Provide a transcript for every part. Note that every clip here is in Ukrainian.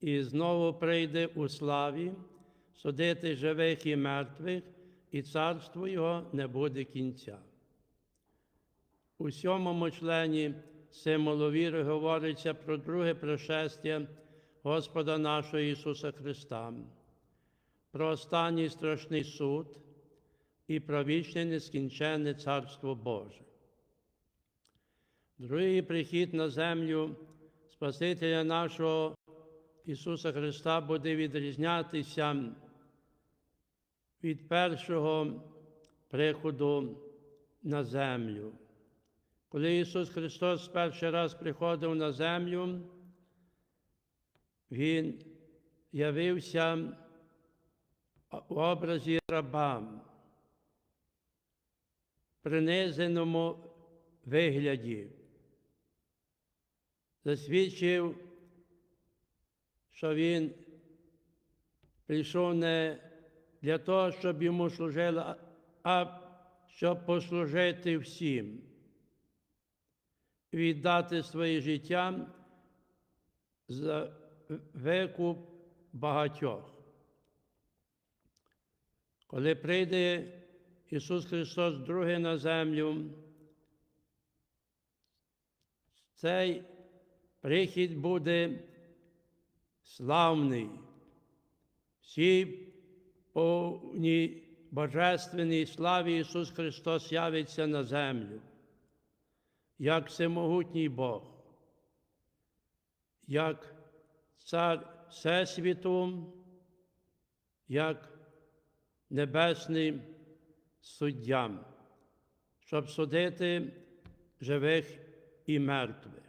і знову прийде у славі, судити живих і мертвих, і царство Його не буде кінця. У сьомому члені символу віри говориться про друге пришестя Господа нашого Ісуса Христа, про останній страшний суд і про вічне нескінченне Царство Боже. Другий прихід на землю Спасителя нашого Ісуса Христа буде відрізнятися від першого приходу на землю. Коли Ісус Христос перший раз приходив на землю, Він явився в образі раба, принизеному вигляді, засвідчив, що Він прийшов не для того, щоб йому служили, а щоб послужити всім віддати своє життя за викуп багатьох. Коли прийде Ісус Христос другий на землю, цей прихід буде славний, всі повній божественній славі Ісус Христос явиться на землю як всемогутній Бог, як цар Всесвіту, як небесний суддя, щоб судити живих і мертвих.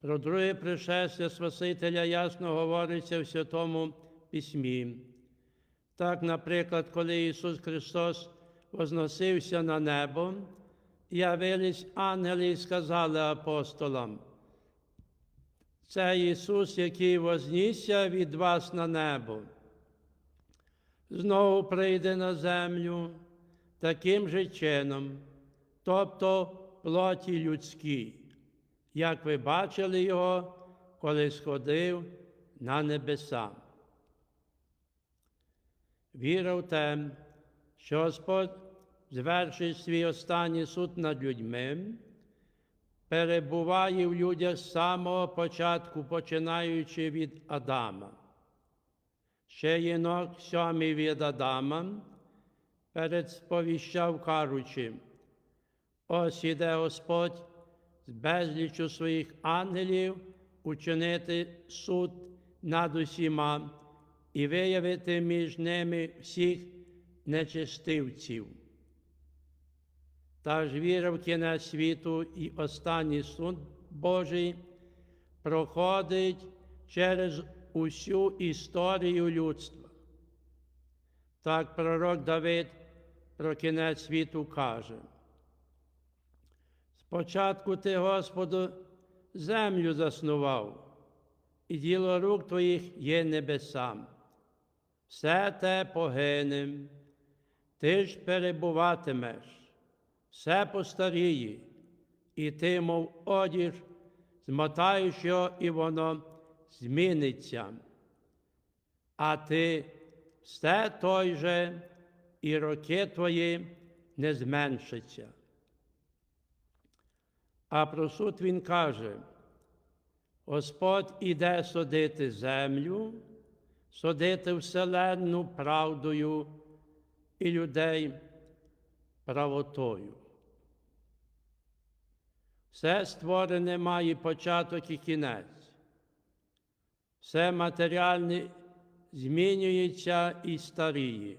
Про друге пришестя Спасителя ясно говориться в Святому Письмі. Так, наприклад, коли Ісус Христос возносився на небо, явились ангели і сказали апостолам, це Ісус, який вознісся від вас на небо, знову прийде на землю таким же чином, тобто плоті людській, як ви бачили Його, коли сходив на небеса. Віра в те, що Господь звершить свій останній суд над людьми, перебуває в людях з самого початку, починаючи від Адама. Ще єнок сьомий від Адама передсповіщав, кажучи, ось іде Господь з безлічу своїх ангелів учинити суд над усіма і виявити між ними всіх нечистивців. Та ж віра в кінець світу і останній суд Божий проходить через усю історію людства. Так пророк Давид про кінець світу каже. Спочатку ти, Господу, землю заснував, і діло рук твоїх є небесам. Все те погине, ти ж перебуватимеш все постаріє, і ти, мов одіж, змотаєш його, і воно зміниться. А ти все той же, і роки твої не зменшаться. А про суд він каже: Господь іде судити землю, судити вселенну правдою і людей правотою. Все створене має початок і кінець. Все матеріальне змінюється і старіє,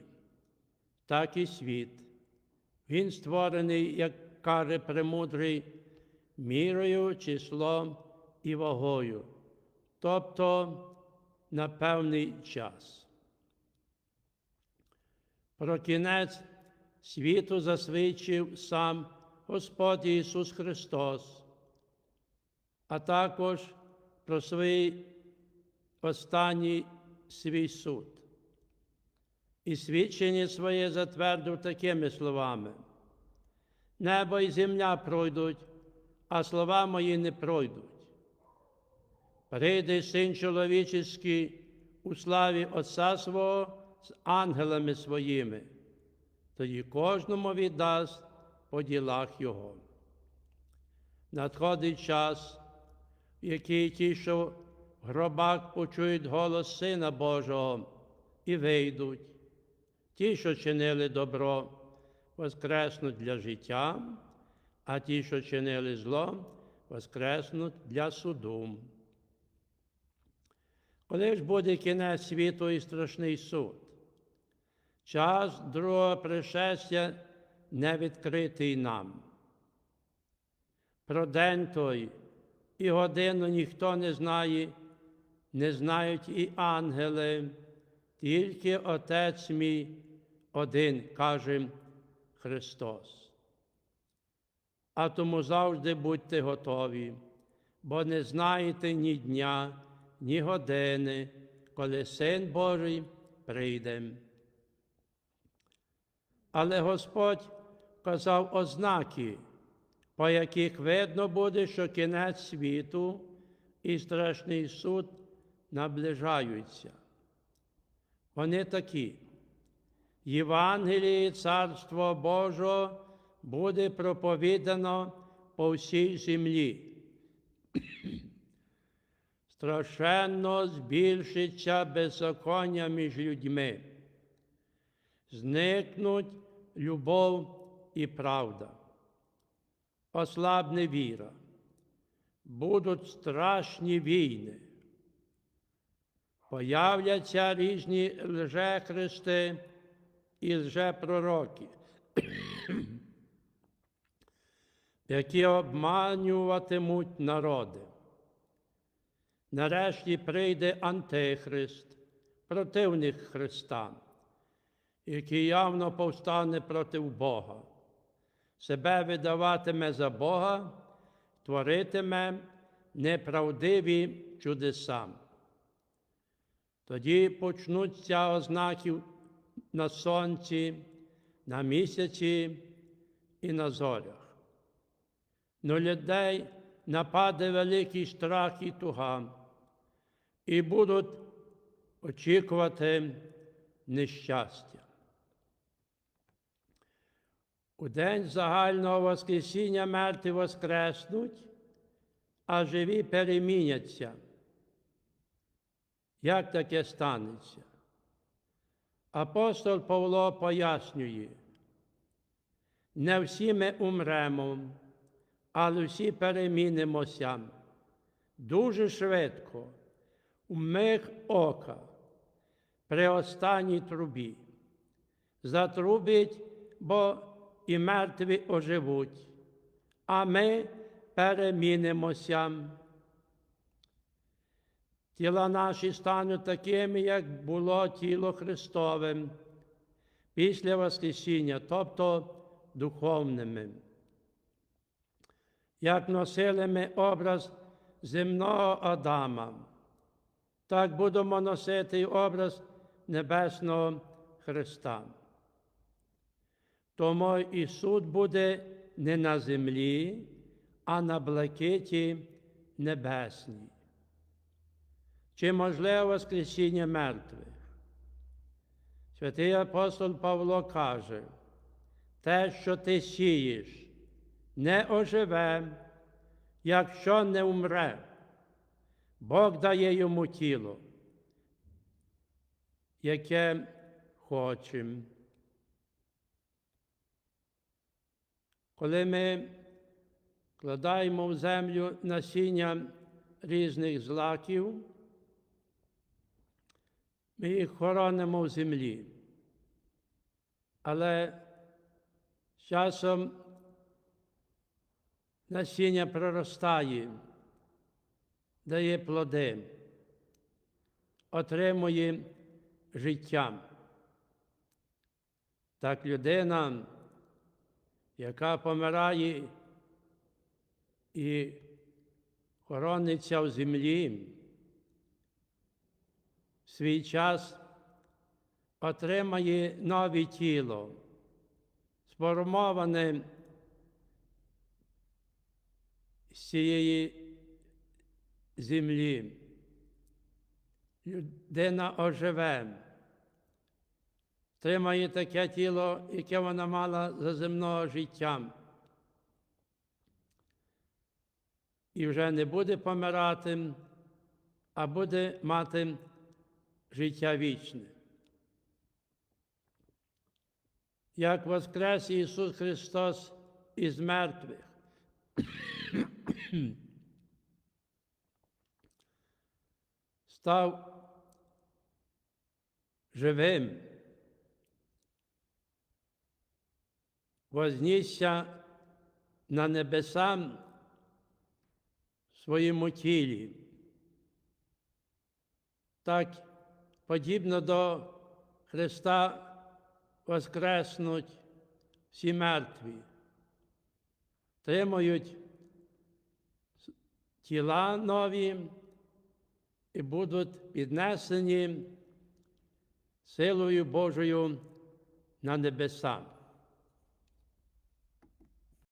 так і світ. Він створений, як каже премудрий, мірою, числом і вагою, тобто на певний час. Про кінець світу засвідчив сам Господь Ісус Христос, а також про свій останній свій суд. І свідчення своє затвердив такими словами. Небо і земля пройдуть, а слова мої не пройдуть. прийде Син чоловічий у славі Отця свого з ангелами своїми, тоді кожному віддасть по ділах Його. Надходить час, в який ті, що в гробах почують голос Сина Божого і вийдуть, ті, що чинили добро, воскреснуть для життя, а ті, що чинили зло, воскреснуть для суду. Коли ж буде кінець світу і страшний суд, час другого пришестя не відкритий нам. Про день той і годину ніхто не знає, не знають і ангели, тільки Отець мій один, каже Христос. А тому завжди будьте готові, бо не знаєте ні дня, ні години, коли Син Божий прийде. Але Господь казав ознаки, по яких видно буде, що кінець світу і страшний суд наближаються. Вони такі. Євангеліє Царство Божого буде проповідано по всій землі. Страшенно збільшиться беззаконня між людьми. Зникнуть любов і правда, ослабне віра, будуть страшні війни, появляться різні лжехристи і лжепророки, які обманюватимуть народи. Нарешті прийде Антихрист, противник Христа, який явно повстане проти Бога, себе видаватиме за Бога, творитиме неправдиві чудеса. Тоді почнуться ознаки на сонці, на місяці і на зорях. Но людей нападе великий страх і туга, і будуть очікувати нещастя. У день загального Воскресіння мертві воскреснуть, а живі переміняться. Як таке станеться? Апостол Павло пояснює, не всі ми умремо, але всі перемінимося дуже швидко, у миг ока, при останній трубі. Затрубить, бо і мертві оживуть, а ми перемінимося. Тіла наші стануть такими, як було тіло Христове після Воскресіння, тобто духовними. Як носили ми образ земного Адама, так будемо носити образ Небесного Христа. Тому і суд буде не на землі, а на блакиті небесній. Чи можливе Воскресіння мертвих? Святий апостол Павло каже, те, що ти сієш, не оживе, якщо не умре. Бог дає йому тіло, яке хочемо. Коли ми кладаємо в землю насіння різних злаків, ми їх хоронимо в землі. Але з часом насіння проростає, дає плоди, отримує життя. Так людина, яка помирає і хорониться в землі, в свій час отримає нове тіло, сформоване цієї землі. людина оживе, тримає таке тіло, яке вона мала за земного життя. І вже не буде помирати, а буде мати життя вічне. Як воскрес Ісус Христос із мертвих, став живим, вознісся на небеса в своєму тілі. Так, подібно до Христа воскреснуть всі мертві, тримають тіла нові і будуть піднесені силою Божою на небеса.